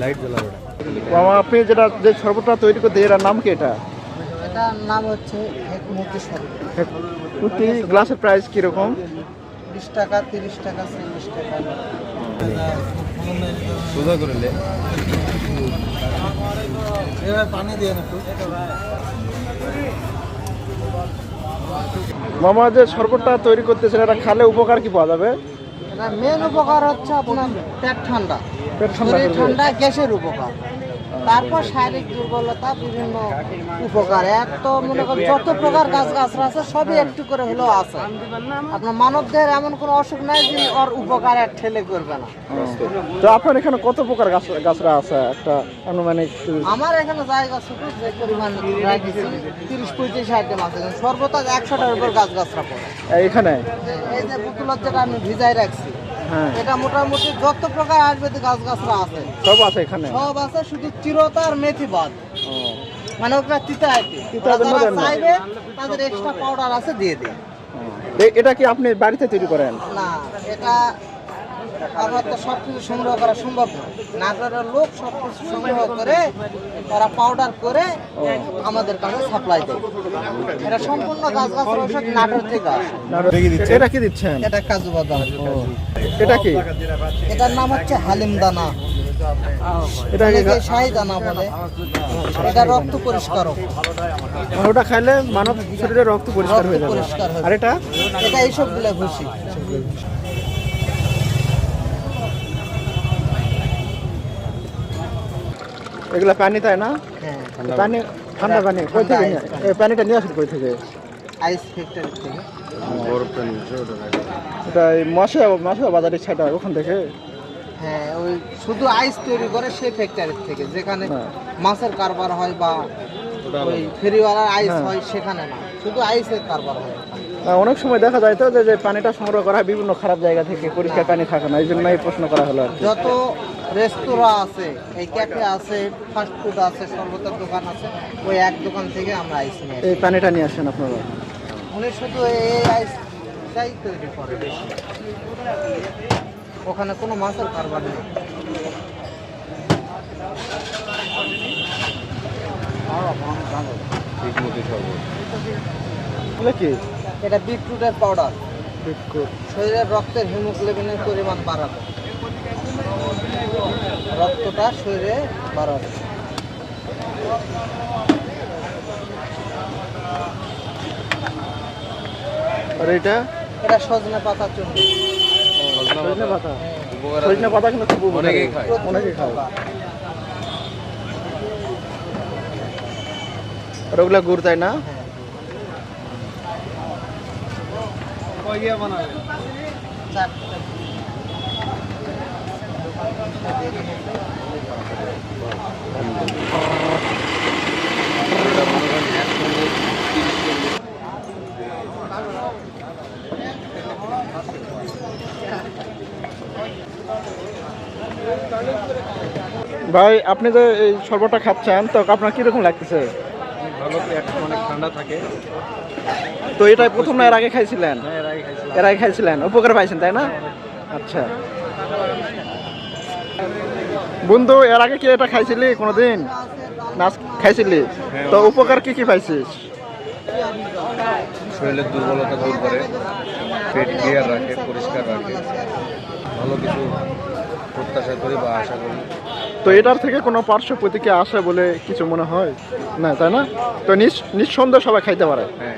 Light জ্বলাবে মামা আপনি যেটা যে শরবতটা তৈরি করতে এটার নাম কি এটা? এটার নাম হচ্ছে হেকমতি শরবত। প্রতি গ্লাসের প্রাইস কীরকম? বিশ টাকা তিরিশ টাকা চল্লিশ টাকা। সোজা করলে এবার পানি দিয়ে একটু মামা যে শরবতটা তৈরি করতেছেন এটা খালে উপকার কি পাওয়া যাবে? মেন উপকার হচ্ছে আপনার পেট ঠান্ডা। পেট ঠান্ডা ঠান্ডা গ্যাসের উপকার। তারপর শারীরিক দুর্বলতা বিভিন্ন উপকার। এক তো মনে করেন যত প্রকার গাছ গাছরা আছে সবই একটু করে হলেও আছে। আপনার মানবদের এমন কোনো অসুখ নাই যে ওর উপকার এক ঠেলে করবে না। তো আপনার এখানে কত প্রকার গাছ গাছরা আছে? একটা আনুমানিক আমার এখানে জায়গা ছোট যে পরিমাণ তিরিশ পঁয়ত্রিশ আইটেম আছে। সর্বতা একশোটার উপর গাছ গাছরা পড়ে। এখানে? এই যে বোতলের যেটা আমি ভিজাই রাখছি এটা মোটামুটি যত প্রকার আয়ুর্বেদিক গাছ গাছরা আছে। সব আছে এখানে? সব আছে শুধু চিরতা আর মেথি বাদ। মানে ওটা তিতা? চাইবে তাদের এক্সট্রা পাউডার আছে দিয়ে দিই এটা কি আপনি বাড়িতে তৈরি করেন? না এটা আমার তো সব কিছু সংগ্রহ করা সম্ভব না। নাটোরের লোক সব কিছু সংগ্রহ করে তারা পাউডার করে আমাদের কাছে সাপ্লাই দেয়। এটা সম্পূর্ণ গাছ গাছ ঔষধ নাটোর থেকে আসে। এটা কি দিচ্ছেন? এটা কাজু বাদাম। এটা কি? এটার নাম হচ্ছে হালিম দানা এটা কি দানা বলে। এটা রক্ত পরিষ্কারক। ওটা খাইলে মানব শরীরে রক্ত পরিষ্কার হয়ে যাবে। পরিষ্কার আর এটা? এটা এইসবগুলা এগুলা পানি তাই না? হ্যাঁ। পানি ঠান্ডা পানি কই থেকে নিয়ে- এই পানিটা নিয়ে আসেন কই থেকে? আইস ফ্যাক্টরি থেকে। এটা এই মশা মশা বাজারের ছাটা ওখান থেকে? হ্যাঁ ওই শুধু আইস তৈরি করে সেই ফ্যাক্টরি থেকে যেখানে হ্যাঁ। মাছের কারবার হয় বা ওই ফেরিওয়ালার আইস হ্যাঁ। হয় সেখানে না। শুধু আইসের কারবার হয়। অনেক সময় দেখা যায় তো যে- পানিটা সংগ্রহ করা বিভিন্ন খারাপ জায়গা থেকে পরিষ্কার পানি থাকে না এই জন্য এই প্রশ্ন করা হলো যত রেস্তোরাঁ আছে এই ক্যাফে আছে ফাস্ট ফুড আছে সর্বতার দোকান আছে ওই এক দোকান থেকে আমরা আইস নিয়ে এই পানিটা নিয়ে আসেন আপনারা। উনি শুধু এই আইসটাই তৈরি করে বেশি। ওখানে কোনো মাছের কারবার নেই। ঠিক মতো বলে কি? এটা বিটরুটের পাউডার বিস্কুট শরীরের রক্তের হিমোগ্লোবিনের পরিমাণ বাড়াবে। রক্তটা শরীরে বাড়াবে। আর এটা? এটা সজনে পাতা চুন। সজনে পাতা? সজনে পাতা। কিন্তু খুব উপকারী। অনেকেই খায়। অনেকেই খায়। আর ওগুলা গুড় তাই না? চল্লিশ ভাই আপনি যে এই শরবতটা খাচ্ছেন তো আপনার কীরকম লাগতেছে? অনেক ঠান্ডা থাকে। তো এটা প্রথম না এর আগে খাইছিলেন? হ্যাঁ এর আগে খাইছিলেন উপকার পাইছেন তাই না? আচ্ছা। বন্ধু এর আগে কি এটা খাইছিলি কোনোদিন? না আজ খাইছিলি? তো উপকার কি কি পাইছিস? শরীরের দুর্বলতা দূর করে পেট ক্লিয়ার রাখে পরিষ্কার রাখে। ভালো কিছু প্রত্যাশা করি বা আশা করি। তো এটার থেকে কোনো পার্শ্ব প্রতিক্রিয়া আসে বলে কিছু মনে হয়? না, তাই না? তো নিঃসন্দেহ সবাই খাইতে পারে। হ্যাঁ